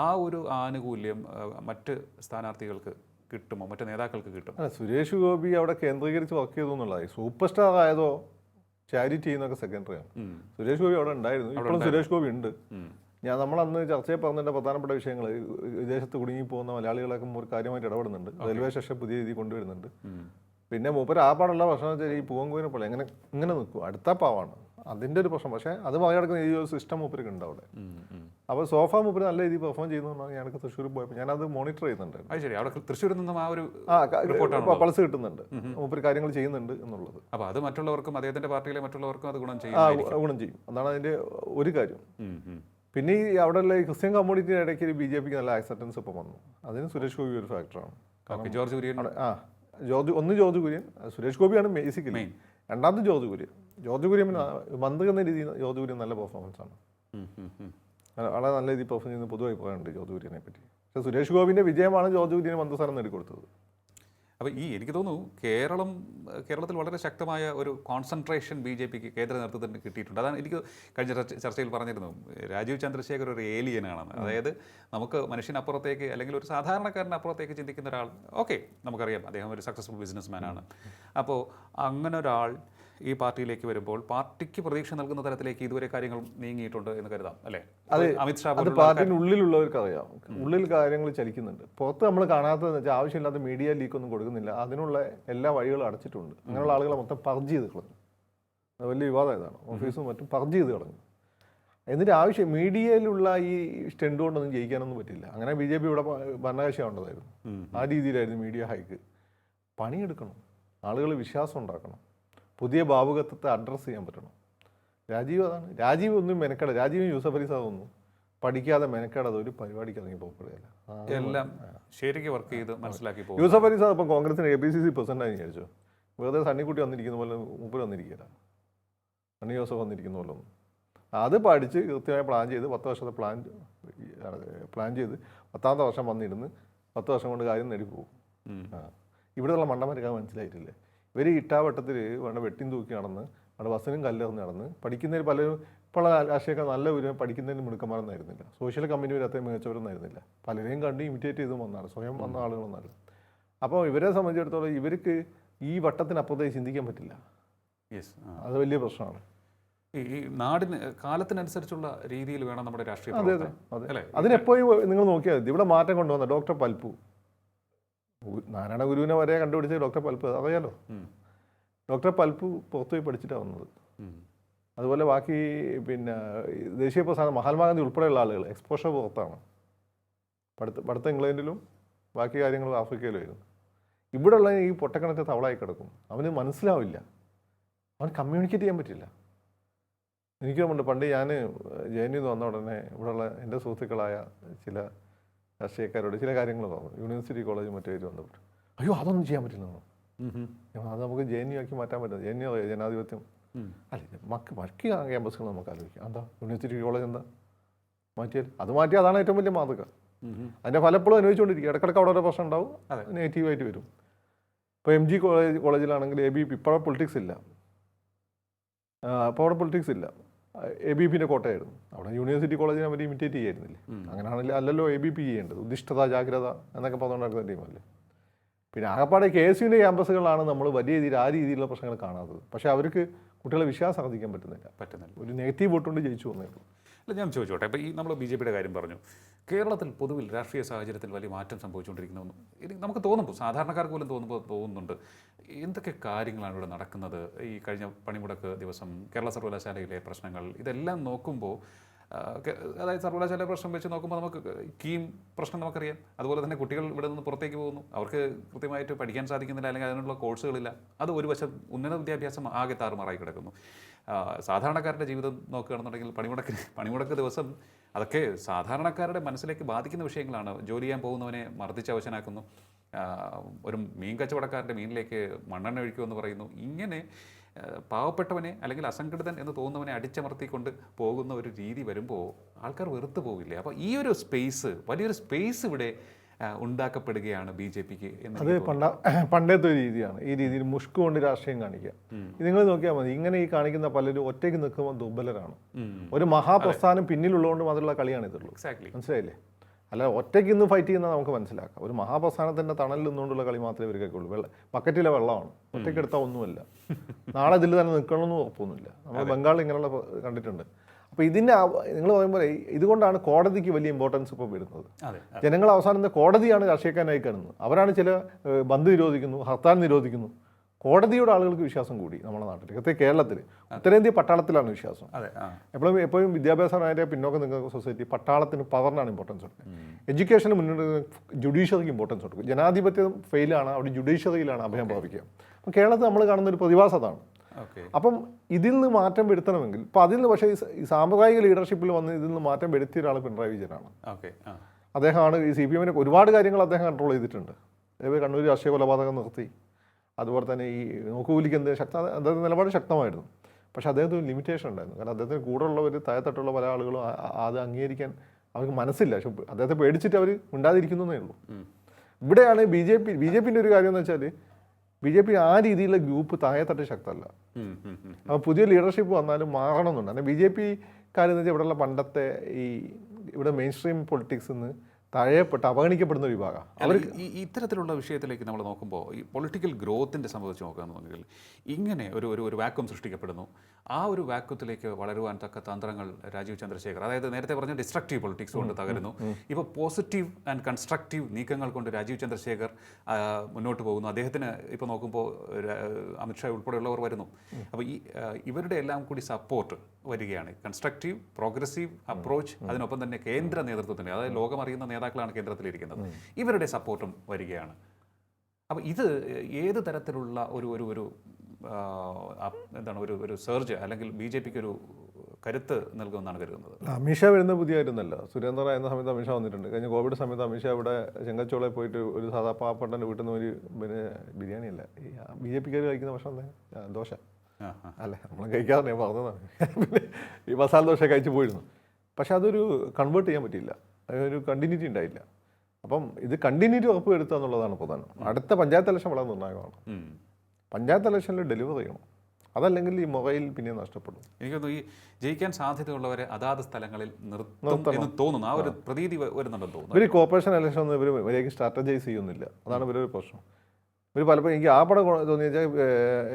ആ ഒരു ആനുകൂല്യം മറ്റ് സ്ഥാനാർത്ഥികൾക്ക് കിട്ടുമോ? മറ്റ് നേതാക്കൾക്ക് കിട്ടും സുരേഷ് ഗോപി അവിടെ കേന്ദ്രീകരിച്ച് വർക്ക് ചെയ്തു എന്നുള്ളതായി സൂപ്പർ സ്റ്റാർ ആയതോ ചാരിറ്റി ചെയ്യുന്നൊക്കെ സെക്കൻഡറിയാണ്. സുരേഷ് ഗോപി അവിടെ ഉണ്ടായിരുന്നു. ഇപ്പോഴും സുരേഷ് ഗോപി ഉണ്ട്. ഞാൻ നമ്മൾ അന്ന് ചർച്ചയിൽ പറഞ്ഞതിന്റെ പ്രധാനപ്പെട്ട വിഷയങ്ങൾ വിദേശത്ത് കുടുങ്ങി പോകുന്ന മലയാളികളൊക്കെ ഒരു കാര്യമായിട്ട് ഇടപെടുന്നുണ്ട്. റെയിൽവേ സ്റ്റേഷൻ പുതിയ രീതി കൊണ്ടുവരുന്നുണ്ട്. പിന്നെ മൂപ്പര് ആ പാടുള്ള പ്രശ്നം വെച്ചാൽ ഈ പൂവൻകോവിനെ പോലെ എങ്ങനെ ഇങ്ങനെ നിൽക്കും. അടുത്ത പാവാണ്. അതിന്റെ ഒരു പ്രശ്നം. പക്ഷേ അത് മറികടക്കുന്ന ഈ ഒരു സിസ്റ്റം മൂപ്പർക്ക് ഉണ്ട് അവിടെ. അപ്പോൾ സോഫ മൂപ്പര് നല്ല രീതിയിൽ പെർഫോം ചെയ്യുന്നതുകൊണ്ടാണ് ഞാനൊക്കെ തൃശ്ശൂർ പോയപ്പോൾ ഞാനത് മോണിറ്റർ ചെയ്യുന്നുണ്ട്. അത് ശരി. അവിടെ തൃശ്ശൂരിൽ നിന്നും ആ ഒരു. പൾസ് കിട്ടുന്നുണ്ട്. മൂപ്പര് കാര്യങ്ങൾ ചെയ്യുന്നുണ്ട് എന്നുള്ളത്. അപ്പോൾ അത് മറ്റുള്ളവർക്കും അദ്ദേഹത്തിന്റെ പാർട്ടിയിലെ മറ്റുള്ളവർക്കും അത് ഗുണം ചെയ്യും ഗുണം ചെയ്യും. അതാണ് അതിന്റെ ഒരു കാര്യം. പിന്നെ ഈ അവിടെയുള്ള ഉള്ള ക്രിസ്ത്യൻ കമ്മ്യൂണിറ്റിയുടെ ഇടയ്ക്ക് ബി ജെ പിക്ക് നല്ല ആക്സെപ്റ്റൻസ് ഇപ്പം വന്നു. അതിന് സുരേഷ് ഗോപി ഒരു ഫാക്ടറാണ് ജോർജ് കുര്യൻ. അവിടെ ആ ജോർജ് ഒന്ന് ജോർജ് കുര്യൻ സുരേഷ് ഗോപിയാണ് ബേസിക്കലി. രണ്ടാമത് ജോർജ് കുര്യൻ. ജോർജ് കുര്യൻ മന്ത്രി എന്ന രീതിയിൽ ജോർജ് കുര്യൻ നല്ല പെർഫോമൻസ് ആണ്. വളരെ- നല്ല രീതിയിൽ പെർഫോം ചെയ്യുന്ന പൊതുവായി അഭിപ്രായമുണ്ട് ജോർജ് കുര്യനെ പറ്റി. പക്ഷേ സുരേഷ് ഗോപിന്റെ വിജയമാണ് ജോർജ് കുര്യന് മന്ത്രിസ്ഥാനം നേടിക്കൊടുത്തത്. അപ്പോൾ ഈ എനിക്ക് തോന്നുന്നു കേരളം കേരളത്തിൽ വളരെ ശക്തമായ ഒരു കോൺസെൻട്രേഷൻ ബി ജെ പിക്ക് കേന്ദ്ര നേതൃത്വത്തിന് കിട്ടിയിട്ടുണ്ട്. അതാണ് എനിക്ക് കഴിഞ്ഞ ചർച്ചയിൽ പറഞ്ഞിരുന്നു. രാജീവ് ചന്ദ്രശേഖർ ഒരു ഏലിയനാണെന്ന് അതായത് നമുക്ക് മനുഷ്യനപ്പുറത്തേക്ക് അല്ലെങ്കിൽ ഒരു സാധാരണക്കാരനപ്പുറത്തേക്ക് ചിന്തിക്കുന്ന ഒരാൾ ഓക്കെ നമുക്കറിയാം. അദ്ദേഹം ഒരു സക്സസ്ഫുൾ ബിസിനസ്മാനാണ് അപ്പോൾ അങ്ങനെ ഒരാൾ ഈ പാർട്ടിയിലേക്ക് വരുമ്പോൾ പാർട്ടിക്ക് പ്രതീക്ഷ നൽകുന്ന തരത്തിലേക്ക് ഇതുവരെ കാര്യങ്ങൾ നീങ്ങിയിട്ടുണ്ട് എന്ന് കരുതാം അല്ലേ? അമിത്ഷാ അത് പാർട്ടിനുള്ളിലുള്ളവർക്ക് അറിയാം. ഉള്ളിൽ കാര്യങ്ങൾ ചലിക്കുന്നുണ്ട്. പുറത്ത് നമ്മൾ കാണാത്തതെന്ന് വെച്ചാൽ ആവശ്യമില്ലാത്ത മീഡിയ ലീക്ക് ഒന്നും കൊടുക്കുന്നില്ല. അതിനുള്ള എല്ലാ വഴികളും അടച്ചിട്ടുണ്ട്. അങ്ങനെയുള്ള ആളുകളെ മൊത്തം പർജ് ചെയ്ത് കളഞ്ഞു. അത് വലിയ വിവാദം ഇതാണ്. ഓഫീസും മറ്റും പർജ് ചെയ്ത് കളഞ്ഞു. എന്നിട്ട് ആവശ്യം മീഡിയയിലുള്ള ഈ സ്റ്റെൻഡ് കൊണ്ടൊന്നും ജയിക്കാനൊന്നും പറ്റില്ല. അങ്ങനെ ബി ജെ പി ഇവിടെ ഭരണകക്ഷി ആവേണ്ടതായിരുന്നു. ആ രീതിയിലായിരുന്നു മീഡിയ ഹൈക്ക്. പണിയെടുക്കണം. ആളുകൾ വിശ്വാസം ഉണ്ടാക്കണം. പുതിയ ഭാവുകത്വത്തെ അഡ്രസ്സ് ചെയ്യാൻ പറ്റണം. രാജീവ് അതാണ്. രാജീവ് ഒന്നും മെനക്കട രാജീവ് യൂസഫ് അലി സാർ ഒന്നും പഠിക്കാതെ മെനക്കേടാതെ ഒരു പരിപാടിക്ക് ഇറങ്ങി പോകപ്പെടുകയില്ല എല്ലാം ശരിക്ക് വർക്ക് ചെയ്ത് മനസ്സിലാക്കി പോകും. യൂസഫ് അലി സാർ ഇപ്പം കോൺഗ്രസിന് A B C C president ആയി വിചാരിച്ചു? വെറുതെ സണ്ണിക്കുട്ടി വന്നിരിക്കുന്ന പോലെ മുമ്പിൽ വന്നിരിക്കില്ല സണ്ണി യൂസഫ് വന്നിരിക്കുന്ന പോലെ ഒന്നും. അത് പഠിച്ച് കൃത്യമായി പ്ലാൻ ചെയ്ത് പത്ത് വർഷത്തെ പ്ലാൻ പ്ലാൻ ചെയ്ത് പത്താമത്തെ വർഷം വന്നിരുന്ന് പത്ത് വർഷം കൊണ്ട് കാര്യം നേടി പോകും ഉം. ആ. ഇവിടെയുള്ള മണ്ടന്മാരൊക്കെ മനസ്സിലായിട്ടില്ലേ? ഇവർ ഇട്ടാവട്ടത്തിൽ വേണ്ട വെട്ടിയും തൂക്കി നടന്ന് അവിടെ ബസ്സിനും കല്ലെറിഞ്ഞ് നടന്ന് പഠിക്കുന്നതിൽ പലരും ഇപ്പോൾ രാഷ്ട്രീയക്കാർ നല്ല ഒരു പഠിക്കുന്നതിന് മിടുക്കന്മാരൊന്നായിരുന്നില്ല സോഷ്യൽ കമ്പനി വരെ മികച്ചവരൊന്നായിരുന്നില്ല പലരെയും കണ്ട് ഇമിറ്റേറ്റ് ചെയ്ത് വന്നാണ് സ്വയം വന്ന ആളുകളൊന്നല്ല അപ്പോൾ ഇവരെ സംബന്ധിച്ചിടത്തോളം ഇവർക്ക് ഈ വട്ടത്തിനപ്പുറത്തേക്ക് ചിന്തിക്കാൻ പറ്റില്ല. യെസ്. അത് വലിയ പ്രശ്നമാണ്. ഈ നാടിന് കാലത്തിനനുസരിച്ചുള്ള രീതിയിൽ വേണം നമ്മുടെ രാഷ്ട്രീയം അതെ അതെ അതിനെപ്പോഴും നിങ്ങൾ നോക്കിയാൽ മതി. ഇവിടെ മാറ്റം കൊണ്ടുവന്ന ഡോക്ടർ പൽപ്പു നാരായണ ഗുരുവിനെ വരെ കണ്ടുപിടിച്ച ഡോക്ടർ പൽപ്പ് അറിയാലോ ഡോക്ടർ പൽപ്പ് പുറത്തുപോയി പഠിച്ചിട്ടാണ് വന്നത്. അതുപോലെ ബാക്കി പിന്നെ ദേശീയ പ്രസ്ഥാനം മഹാത്മാഗാന്ധി ഉൾപ്പെടെയുള്ള ആളുകൾ എക്സ്പോഷർ പുറത്താണ്. പഠിത്ത പഠിത്തം ഇംഗ്ലണ്ടിലും ബാക്കി കാര്യങ്ങൾ ആഫ്രിക്കയിലുമായിരുന്നു ഇവിടെയുള്ള ഈ പൊട്ടക്കണത്തെ തവളായി കിടക്കും. അവന് മനസ്സിലാവില്ല. അവൻ കമ്മ്യൂണിക്കേറ്റ് ചെയ്യാൻ പറ്റില്ല. എനിക്ക് തോന്നുന്നുണ്ട് പണ്ട് ഞാൻ ജയനിന്ന് വന്ന ഉടനെ ഇവിടെയുള്ള എന്റെ സുഹൃത്തുക്കളായ ചില രാഷ്ട്രീയക്കാരോട് ചില കാര്യങ്ങൾ പറഞ്ഞു യൂണിവേഴ്സിറ്റി കോളേജ് മറ്റേ ബന്ധപ്പെട്ട് അയ്യോ അതൊന്നും ചെയ്യാൻ പറ്റില്ല. അത് നമുക്ക് ജെ എൻ യു ആക്കി മാറ്റാൻ പറ്റില്ല. ജെ എൻ യു ജനാധിപത്യം. അല്ല മക്ക് മറ്റ് ക്യാമ്പസുകൾ നമുക്ക് ആലോചിക്കാം. എന്താ? യൂണിവേഴ്സിറ്റി കോളേജ് എന്താ? മാറ്റിയാൽ അത് മാറ്റിയാൽ അതാണ് ഏറ്റവും വലിയ മാതൃക. അതിന്റെ ഫലപ്പോഴും അനുഭവിച്ചുകൊണ്ടിരിക്കുക ഇടക്കിടക്ക് അവിടെ ഒരു പ്രശ്നം ഉണ്ടാവും അതെ. നെഗറ്റീവായിട്ട് വരും. ഇപ്പോൾ എം ജി കോളേജ് കോളേജിലാണെങ്കിൽ എ ബി പി ഇപ്പോൾ പൊളിറ്റിക്സ് ഇല്ല. അപ്പോൾ അവിടെ പൊളിറ്റിക്സ് ഇല്ല. എ ബി പിന്റെ കോട്ടയായിരുന്നു. അവിടെ യൂണിവേഴ്സിറ്റി കോളേജിനെ അവർ ഇമിറ്റേറ്റ് ചെയ്യായിരുന്നില്ലേ. അങ്ങനെയാണെങ്കിൽ അല്ലല്ലോ എ ബി പി ചെയ്യേണ്ടത്. ഉദ്ദിഷ്ടത ജാഗ്രത എന്നൊക്കെ പറഞ്ഞുകൊണ്ടിരിക്കുന്ന ടീമല്ലേ പിന്നെ ആകപ്പാടെ കെ എസ് യുവിന്റെ ക്യാമ്പസുകളാണ് നമ്മൾ വലിയ രീതിയിൽ ആ രീതിയിലുള്ള പ്രശ്നങ്ങൾ കാണാത്തത്. പക്ഷേ അവർക്ക് കുട്ടികളെ വിശ്വാസം അർഹിക്കാൻ പറ്റുന്നില്ല. പറ്റുന്നില്ല. ഒരു നെഗറ്റീവ് വോട്ട് കൊണ്ട് ജയിച്ചു വന്നേ ഉള്ളൂ. അല്ല ഞാൻ ചോദിച്ചോട്ടെ. ഇപ്പോൾ ഈ നമ്മൾ ബി ജെ പിയുടെ കാര്യം പറഞ്ഞു. കേരളത്തിൽ പൊതുവിൽ രാഷ്ട്രീയ സാഹചര്യത്തിൽ വലിയ മാറ്റം സംഭവിച്ചുകൊണ്ടിരിക്കുന്നു ഇനി നമുക്ക് തോന്നുമ്പോൾ സാധാരണക്കാർക്ക് പോലും തോന്നുമ്പോൾ തോന്നുന്നുണ്ട്. എന്തൊക്കെ കാര്യങ്ങളാണ് ഇവിടെ നടക്കുന്നത്? ഈ കഴിഞ്ഞ പണിമുടക്ക് ദിവസം കേരള സർവകലാശാലയിലെ പ്രശ്നങ്ങൾ ഇതെല്ലാം നോക്കുമ്പോൾ അതായത് സർവകലാശാല പ്രശ്നം വെച്ച് നോക്കുമ്പോൾ നമുക്ക് കീം പ്രശ്നം നമുക്കറിയാം. അതുപോലെ തന്നെ കുട്ടികൾ ഇവിടെ നിന്ന് പുറത്തേക്ക് പോകുന്നു. അവർക്ക് കൃത്യമായിട്ട് പഠിക്കാൻ സാധിക്കുന്നില്ല അല്ലെങ്കിൽ അതിനുള്ള കോഴ്സുകളില്ല. അത് ഒരു വശം ഉന്നത വിദ്യാഭ്യാസം ആകെ താറുമാറായി കിടക്കുന്നു. സാധാരണക്കാരുടെ ജീവിതം നോക്കുകയാണെന്നുണ്ടെങ്കിൽ പണിമുടക്ക് പണിമുടക്ക് ദിവസം അതൊക്കെ സാധാരണക്കാരുടെ മനസ്സിലേക്ക് ബാധിക്കുന്ന വിഷയങ്ങളാണ്. ജോലി ചെയ്യാൻ പോകുന്നവനെ മർദ്ദിച്ച് അവശനാക്കുന്നു. ഒരു മീൻ കച്ചവടക്കാരന്റെ മീനിലേക്ക് മണ്ണെണ്ണ ഒഴിക്കുമെന്ന് പറയുന്നു. ഇങ്ങനെ പാവപ്പെട്ടവനെ അല്ലെങ്കിൽ അസംഘടിതൻ എന്ന് തോന്നുന്നവനെ അടിച്ചമർത്തിക്കൊണ്ട് പോകുന്ന ഒരു രീതി വരുമ്പോൾ ആൾക്കാർ വെറുത്തു പോകില്ലേ അപ്പോൾ ഈ ഒരു സ്പേസ് വലിയൊരു സ്പേസ് ഇവിടെ ഉണ്ടാക്കപ്പെടുകയാണ് ബി ജെ പിക്ക് അത് പണ്ട പണ്ടത്തെ ഒരു രീതിയാണ്. ഈ രീതിയിൽ മുഷ്ക് കൊണ്ട് രാഷ്ട്രീയം കാണിക്കുക. നിങ്ങൾ നോക്കിയാൽ മതി. ഇങ്ങനെ ഈ കാണിക്കുന്ന പലരും ഒറ്റയ്ക്ക് നിൽക്കുമ്പോൾ ദുർബലരാണ്. ഒരു മഹാപ്രസ്ഥാനം പിന്നിലുള്ളതുകൊണ്ട് മാത്രമുള്ള കളിയാണ് ഇതുള്ളൂ. മനസ്സിലായില്ലേ? അല്ല ഒറ്റയ്ക്ക് ഇന്ന് ഫൈറ്റ് ചെയ്യുന്നത് നമുക്ക് മനസ്സിലാക്കാം. ഒരു മഹാപ്രസ്ഥാനത്തിന്റെ തണലിൽ നിന്നുകൊണ്ടുള്ള കളി മാത്രമേ ഇവർക്കൊക്കെ ഉള്ളൂ വെള്ളം ബക്കറ്റിലെ വെള്ളമാണ്. ഒറ്റയ്ക്ക് എടുത്താൽ ഒന്നുമല്ല. നാളെ ഇതിൽ തന്നെ നിൽക്കണമെന്ന് ഉറപ്പൊന്നുമില്ല. നമ്മൾ ബംഗാളിൽ ഇങ്ങനെയുള്ള കണ്ടിട്ടുണ്ട്. അപ്പോൾ ഇതിന്റെ നിങ്ങൾ പറയുമ്പോൾ ഇതുകൊണ്ടാണ് കോടതിക്ക് വലിയ ഇമ്പോർട്ടൻസ് ഇപ്പോൾ വരുന്നത്. ജനങ്ങൾ അവസാനം കോടതിയാണ് രാഷ്ട്രീയക്കാരനായി കാണുന്നത് അവരാണ് ചില ബന്ധു ബന്ദ് നിരോധിക്കുന്നു ഹർത്താൽ നിരോധിക്കുന്നു. കോടതിയുടെ ആളുകൾക്ക് വിശ്വാസം കൂടി നമ്മുടെ നാട്ടിൽ പ്രത്യേകിച്ച് കേരളത്തിൽ ഉത്തരേന്ത്യ പട്ടാളത്തിലാണ് വിശ്വാസം. എപ്പോഴും എപ്പോഴും വിദ്യാഭ്യാസമായ പിന്നോക്കം നിൽക്കുന്ന സൊസൈറ്റി പട്ടാളത്തിന് പവറിനാണ് ഇമ്പോർട്ടൻസ് കൊടുക്കുക എഡ്യൂക്കേഷന് മുന്നോട്ട് ജുഡീഷ്യറിക്ക് ഇമ്പോർട്ടൻസ് കൊടുക്കും. ജനാധിപത്യം ഫെയിലാണ് അവിടെ ജുഡീഷ്യറിയിലാണ് അഭയം പ്രാപിക്കുക. അപ്പം കേരളത്തിൽ നമ്മൾ കാണുന്ന ഒരു പ്രതിഭാസം അതാണ് ഓക്കെ അപ്പം ഇതിൽ നിന്ന് മാറ്റം വരുത്തണമെങ്കിൽ ഇപ്പം അതിൽ നിന്ന് പക്ഷേ ഈ സ- സാമുദായിക ലീഡർഷിപ്പിൽ വന്ന് ഇതിൽ നിന്ന് മാറ്റം വരുത്തിയ ഒരാൾ പിണറായി വിജയനാണ്. അദ്ദേഹമാണ് ഈ സി പി എമ്മിനെ ഒരുപാട് കാര്യങ്ങൾ അദ്ദേഹം കൺട്രോൾ ചെയ്തിട്ടുണ്ട്. അതേപോലെ കണ്ണൂർ രാഷ്ട്രീയ കൊലപാതകം നിർത്തി. അതുപോലെ തന്നെ ഈ നോക്കുകൂലിക്ക് എന്ത് ശക്ത അദ്ദേഹത്തിന് നിലപാട് ശക്തമായിരുന്നു. പക്ഷേ അദ്ദേഹത്തിന് ലിമിറ്റേഷൻ ഉണ്ടായിരുന്നു. കാരണം അദ്ദേഹത്തിന് കൂടെയുള്ളവർ താഴെത്തട്ടുള്ള പല ആളുകളും അത് അംഗീകരിക്കാൻ അവർക്ക് മനസ്സില്ല. പക്ഷെ അദ്ദേഹത്തെ പേടിച്ചിട്ട് അവർ മിണ്ടാതിരിക്കുന്നതേ ഉള്ളൂ. ഇവിടെയാണ് B J P B J പിന്റെ ഒരു കാര്യം എന്ന് വെച്ചാൽ ബി ജെ പി ആ രീതിയിലുള്ള ഗ്രൂപ്പ് താഴെത്തട്ട് ശക്തമല്ല. അപ്പോൾ പുതിയ ലീഡർഷിപ്പ് വന്നാലും മാറണമെന്നുണ്ട് കാരണം ബി ജെ പി കാര്യം എന്ന് വെച്ചാൽ ഇവിടെയുള്ള പണ്ടത്തെ ഈ ഇവിടെ മെയിൻ സ്ട്രീം പൊളിറ്റിക്സ് നിന്ന് തഴയപ്പെട്ട് അവഗണിക്കപ്പെടുന്ന ഒരു വിഭാഗം അവർ ഈ ഇത്തരത്തിലുള്ള വിഷയത്തിലേക്ക് നമ്മൾ നോക്കുമ്പോൾ ഈ പൊളിറ്റിക്കൽ ഗ്രോത്തിന്റെ സംബന്ധിച്ച് നോക്കുകയാണെന്നുണ്ടെങ്കിൽ ഇങ്ങനെ ഒരു ഒരു ഒരു വാക്വം സൃഷ്ടിക്കപ്പെടുന്നു. ആ ഒരു വാക്വത്തിലേക്ക് വളരുവാൻ തക്ക തന്ത്രങ്ങൾ രാജീവ് ചന്ദ്രശേഖർ അതായത് നേരത്തെ പറഞ്ഞ ഡിസ്ട്രക്റ്റീവ് പൊളിറ്റിക്സ് കൊണ്ട് തകരുന്നു. ഇപ്പോൾ പോസിറ്റീവ് ആൻഡ് കൺസ്ട്രക്റ്റീവ് നീക്കങ്ങൾ കൊണ്ട് രാജീവ് ചന്ദ്രശേഖർ മുന്നോട്ട് പോകുന്നു. അദ്ദേഹത്തിന് ഇപ്പോൾ നോക്കുമ്പോൾ അമിത്ഷാ ഉൾപ്പെടെയുള്ളവർ വരുന്നു. അപ്പോൾ ഈ ഇവരുടെ എല്ലാം കൂടി സപ്പോർട്ട് വരികയാണ്. കൺസ്ട്രക്റ്റീവ് പ്രോഗ്രസീവ് അപ്രോച്ച് അതിനൊപ്പം തന്നെ കേന്ദ്ര നേതൃത്വത്തിന്റെ അതായത് ലോകമറിയുന്ന നേതാക്കളാണ് കേന്ദ്രത്തിലിരിക്കുന്നത്. ഇവരുടെ സപ്പോർട്ടും വരികയാണ്. അപ്പോൾ ഇത് ഏത് തരത്തിലുള്ള ഒരു ഒരു ഒരു എന്താണ് ഒരു ഒരു സെർജ് അല്ലെങ്കിൽ ബി ജെ പിക്ക് ഒരു കരുത്ത് നൽകുമെന്നാണ് കരുതുന്നത്? അമിത്ഷാ വരുന്ന പുതിയ കാര്യമൊന്നുമല്ല. സുരേന്ദ്ര എന്ന സമയത്ത് അമിത്ഷാ വന്നിട്ടുണ്ട്. കഴിഞ്ഞ കോവിഡ് സമയത്ത് അമിത്ഷാ ഇവിടെ ചെങ്കച്ചോളെ പോയിട്ട് ഒരു സാധാ പാവപ്പെട്ടന്റെ വീട്ടിൽ നിന്ന് ഒരു പിന്നെ ബിരിയാണി അല്ല ഈ ബി ജെ പിക്കാർ കഴിക്കുന്ന ഭക്ഷണം ദോശ. അല്ല നമ്മൾ കഴിക്കാതെ ഞാൻ പറഞ്ഞതാണ്. പിന്നെ ഈ മസാല ദോശ കഴിച്ചു പോയിരുന്നു. പക്ഷെ അതൊരു കൺവേർട്ട് ചെയ്യാൻ പറ്റിയില്ല. അതിനൊരു കണ്ടിന്യൂറ്റി ഉണ്ടായില്ല. അപ്പം ഇത് കണ്ടിന്യൂറ്റി ഉറപ്പ് വരുത്തുക എന്നുള്ളതാണ് പ്രധാനം. അടുത്ത പഞ്ചായത്ത് ഇലക്ഷൻ വളരെ നിർണായകമാണ്. പഞ്ചായത്ത് ഇലക്ഷനിൽ ഡെലിവർ ചെയ്യണം. അതല്ലെങ്കിൽ ഈ മൊബൈൽ പിന്നെ നഷ്ടപ്പെടും. എനിക്ക് തോന്നുന്നു ഈ ജയിക്കാൻ സാധ്യതയുള്ളവരെ അതാത് സ്ഥലങ്ങളിൽ നിർത്തും നിർത്തണം. എന്ന് തോന്നുന്നു. ആ ഒരു പ്രതീതി വരുന്നുണ്ടെന്ന് തോന്നുന്നു. ഇവർ കോർപ്പറേഷൻ ഇലക്ഷൻ ഒന്നും ഇവർ ഇവരേക്ക് സ്ട്രാറ്റജൈസ് ചെയ്യുന്നില്ല. അതാണ് ഇവരൊരു പ്രശ്നം. ഇവർ പലപ്പോഴും എനിക്ക് ആ പടം തോന്നിയ വെച്ചാൽ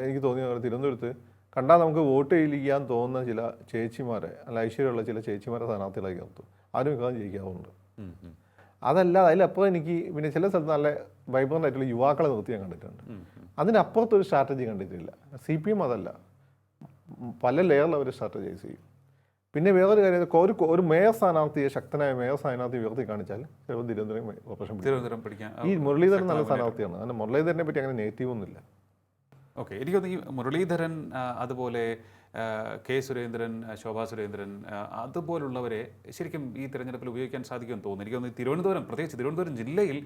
എനിക്ക് തോന്നിയ തിരുവനന്തപുരത്ത് കണ്ടാൽ നമുക്ക് വോട്ട് ചെയ്യിക്കാൻ തോന്നുന്ന ചില ചേച്ചിമാരെ അല്ല ഐശ്വര്യമുള്ള ചില ചേച്ചിമാരെ സ്ഥാനാർത്ഥികളാക്കി നിർത്തും ആരും മിക്കവാറും ജയിക്കാറുണ്ട് അതല്ല അതിലപ്പുറം എനിക്ക് പിന്നെ ചില സ്ഥലത്ത് നല്ല വൈബ്രന്റ് ആയിട്ടുള്ള യുവാക്കളെ നിർത്തി ഞാൻ കണ്ടിട്ടുണ്ട്. അതിനപ്പുറത്തൊരു സ്ട്രാറ്റജി കണ്ടിട്ടില്ല. സി പി എം അതല്ല. പല ലെയറിൽ അവർ സ്ട്രാറ്റജൈസ് ചെയ്യും പിന്നെ വേറൊരു കാര്യം ഒരു ഒരു മേയർ സ്ഥാനാർത്ഥിയെ ശക്തനായ മേയർ സ്ഥാനാർത്ഥി ഉയർത്തി കാണിച്ചാൽ ചിലപ്പോൾ തിരുവനന്തപുരം. തിരുവനന്തപുരം ഈ മുരളീധരൻ നല്ല സ്ഥാനാർത്ഥിയാണ്. അങ്ങനെ മുരളീധരനെ പറ്റി അങ്ങനെ നെഗറ്റീവ് ഒന്നുമില്ല. ഓക്കെ എനിക്ക് തോന്നുന്നു ഈ മുരളീധരൻ അതുപോലെ കെ സുരേന്ദ്രൻ ശോഭാ സുരേന്ദ്രൻ അതുപോലുള്ളവരെ ശരിക്കും ഈ തിരഞ്ഞെടുപ്പിൽ ഉപയോഗിക്കാൻ സാധിക്കുമെന്ന് തോന്നുന്നു. എനിക്ക് തോന്നുന്നു തിരുവനന്തപുരം പ്രത്യേകിച്ച് തിരുവനന്തപുരം ജില്ലയിൽ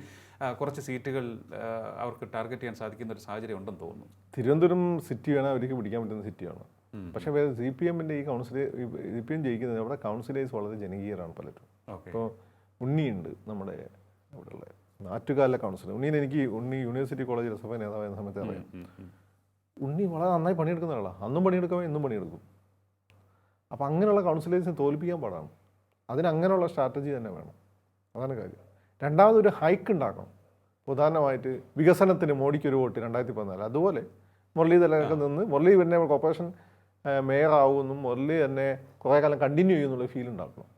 കുറച്ച് സീറ്റുകൾ അവർക്ക് ടാർഗറ്റ് ചെയ്യാൻ സാധിക്കുന്ന ഒരു സാഹചര്യം ഉണ്ടെന്ന് തോന്നുന്നു. തിരുവനന്തപുരം സിറ്റിയാണ് അവർക്ക് പിടിക്കാൻ പറ്റുന്ന സിറ്റിയാണ്? പക്ഷേ വേറെ സി പി എമ്മിന്റെ ഈ കൗൺസിലേ സി പി എം ജയിക്കുന്നത് അവിടെ കൗൺസിലേഴ്സ് വളരെ ജനകീയരാണ് പലരും. അപ്പോൾ ഇപ്പോൾ ഉണ്ണിയുണ്ട് നമ്മുടെ ഇവിടെയുള്ള നാറ്റുകാലിലെ കൗൺസിലർ. ഉണ്ണീനെ എനിക്ക് ഉണ്ണി യൂണിവേഴ്സിറ്റി കോളേജ് സഭ നേതാവായ സമയത്ത് അറിയാം. ഉണ്ണി വളരെ നന്നായി പണിയെടുക്കുന്ന ആളാണ് അന്നും പണിയെടുക്കാം ഇന്നും പണിയെടുക്കും. അപ്പം അങ്ങനെയുള്ള കൗൺസിലേഴ്സിനെ തോൽപ്പിക്കാൻ പാടാണ്. അതിനങ്ങനെയുള്ള സ്ട്രാറ്റജി തന്നെ വേണം. അതാണ് കാര്യം. രണ്ടാമതൊരു ഹൈക്ക് ഉണ്ടാക്കണം. ഉദാഹരണമായിട്ട് വികസനത്തിന് മോഡിക്ക് ഒരു വോട്ട് രണ്ടായിരത്തി പതിനാല്. അതുപോലെ മുരളീധരനൊക്കെ നിന്ന് മുരളീധരനെ കോർപ്പറേഷൻ മേയർ ആവുമെന്നും മുരളി തന്നെ കുറേ കാലം കണ്ടിന്യൂ ചെയ്യുന്നുള്ള ഫീൽ ഉണ്ടാക്കണം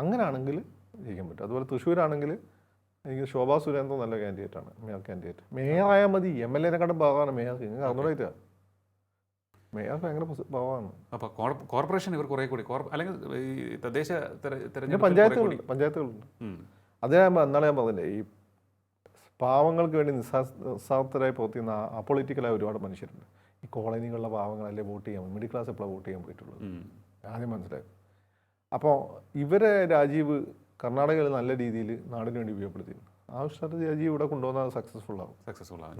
അങ്ങനെയാണെങ്കിൽ ജയിക്കാൻ പറ്റും. അതുപോലെ തൃശ്ശൂരാണെങ്കിൽ എനിക്ക് ശോഭാ സുരേന്ദ്രൻ നല്ല കാൻഡിഡേറ്റ് ആണ് മേയർ കാൻഡിഡേറ്റ് മേയറായാൽ മതി. എം എൽ എനെ കണ്ടും ഭാഗമാണ് മേയർ നിങ്ങൾക്ക് അറിഞ്ഞൂടായിട്ടാ മേയർ ഭയങ്കര ഭാഗമാണ് അപ്പോൾ കോർപ്പറേഷൻ ഇവർ കുറേ കൂടി. അല്ലെങ്കിൽ ഈ തദ്ദേശ പഞ്ചായത്തുകളുണ്ട്. പഞ്ചായത്തുകളുണ്ട് അതേ എന്നാണ് ഞാൻ പറഞ്ഞില്ലേ ഈ പാവങ്ങൾക്ക് വേണ്ടി നിസ്സാ നിസ്സാർത്ഥരായി പ്രവർത്തിക്കുന്ന അപൊളിറ്റിക്കലായ ഒരുപാട് മനുഷ്യരുണ്ട്. ഈ കോളനികളിലെ പാവങ്ങളല്ലേ വോട്ട് ചെയ്യാൻ മിഡിൽ ക്ലാസ് എപ്പോഴാണ് വോട്ട് ചെയ്യാൻ പോയിട്ടുള്ളത്? ആദ്യം മനസ്സിലായി. അപ്പോൾ ഇവരെ രാജീവ് കർണാടകയിൽ നല്ല രീതിയിൽ നാടിന് വേണ്ടി ഉപയോഗപ്പെടുത്തി ആ സ്ട്രാറ്റജി രാജീവ് ഇവിടെ കൊണ്ടുവന്നാൽ സക്സസ്ഫുൾ ആവും. സക്സസ്ഫുൾ ആവും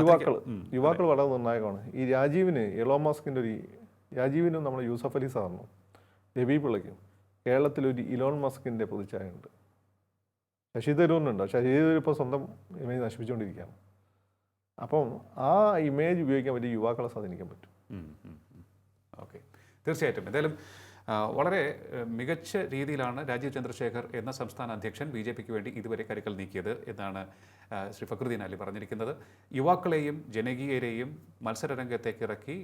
യുവാക്കൾ യുവാക്കൾ വളരെ നിർണായകമാണ്. ഈ രാജീവിന് എലോ മാസ്കിന്റെ ഒരു രാജീവിനും നമ്മുടെ യൂസഫ് അലി സാറിനും രവി പിള്ളയ്ക്കും കേരളത്തിലൊരു ഇലോൺ മസ്കിന്റെ പ്രതിച്ഛായ ഉണ്ട്. ശശി തരൂറിനുണ്ടോ ശശി തരൂർ ഇപ്പോൾ സ്വന്തം ഇമേജ് നശിപ്പിച്ചുകൊണ്ടിരിക്കുകയാണ്. അപ്പം ആ ഇമേജ് ഉപയോഗിക്കാൻ പറ്റിയ യുവാക്കളെ സ്വാധീനിക്കാൻ പറ്റും. ഓക്കെ തീർച്ചയായിട്ടും. എന്തായാലും വളരെ മികച്ച രീതിയിലാണ് രാജീവ് ചന്ദ്രശേഖർ എന്ന സംസ്ഥാന അധ്യക്ഷൻ ബി ജെ പിക്ക് വേണ്ടി ഇതുവരെ കരുക്കൽ നീക്കിയത് എന്നാണ് ശ്രീ ഫക്രുദ്ദീൻ അലി പറഞ്ഞിരിക്കുന്നത്. യുവാക്കളെയും ജനകീയരെയും മത്സരരംഗത്തേക്ക് ഇറക്കി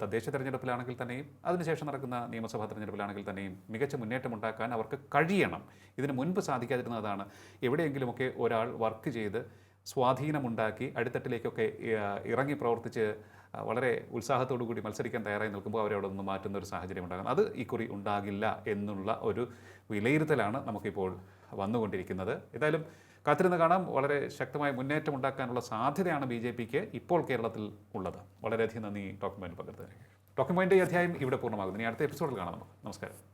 തദ്ദേശ തെരഞ്ഞെടുപ്പിലാണെങ്കിൽ തന്നെയും അതിനുശേഷം നടക്കുന്ന നിയമസഭാ തെരഞ്ഞെടുപ്പിലാണെങ്കിൽ തന്നെയും മികച്ച മുന്നേറ്റം ഉണ്ടാക്കാൻ അവർക്ക് കഴിയണം. ഇതിന് മുൻപ് സാധിക്കാതിരുന്നതാണ് എവിടെയെങ്കിലുമൊക്കെ ഒരാൾ വർക്ക് ചെയ്ത് സ്വാധീനമുണ്ടാക്കി അടിത്തട്ടിലേക്കൊക്കെ ഇറങ്ങി പ്രവർത്തിച്ച് വളരെ ഉത്സാഹത്തോടു കൂടി മത്സരിക്കാൻ തയ്യാറായി നിൽക്കുമ്പോൾ അവരെ അവിടെ നിന്ന് മാറ്റുന്ന ഒരു സാഹചര്യം ഉണ്ടാകും. അത് ഇക്കുറി ഉണ്ടാകില്ല എന്നുള്ള ഒരു വിലയിരുത്തലാണ് നമുക്കിപ്പോൾ വന്നുകൊണ്ടിരിക്കുന്നത്. ഏതായാലും കാത്തിരുന്ന് കാണാം. വളരെ ശക്തമായ മുന്നേറ്റം ഉണ്ടാക്കാനുള്ള സാധ്യതയാണ് ബി ജെ പിക്ക് ഇപ്പോൾ കേരളത്തിൽ ഉള്ളത്. വളരെയധികം നന്ദി ടോക്കിംഗ് പകർത്തുന്നത് ഡോക്യുമെന്റ് ഈ അധ്യായം ഇവിടെ പൂർണമാകുന്നു ഇനി അടുത്ത എപ്പിസോഡിൽ കാണാം നമുക്ക്. നമസ്കാരം.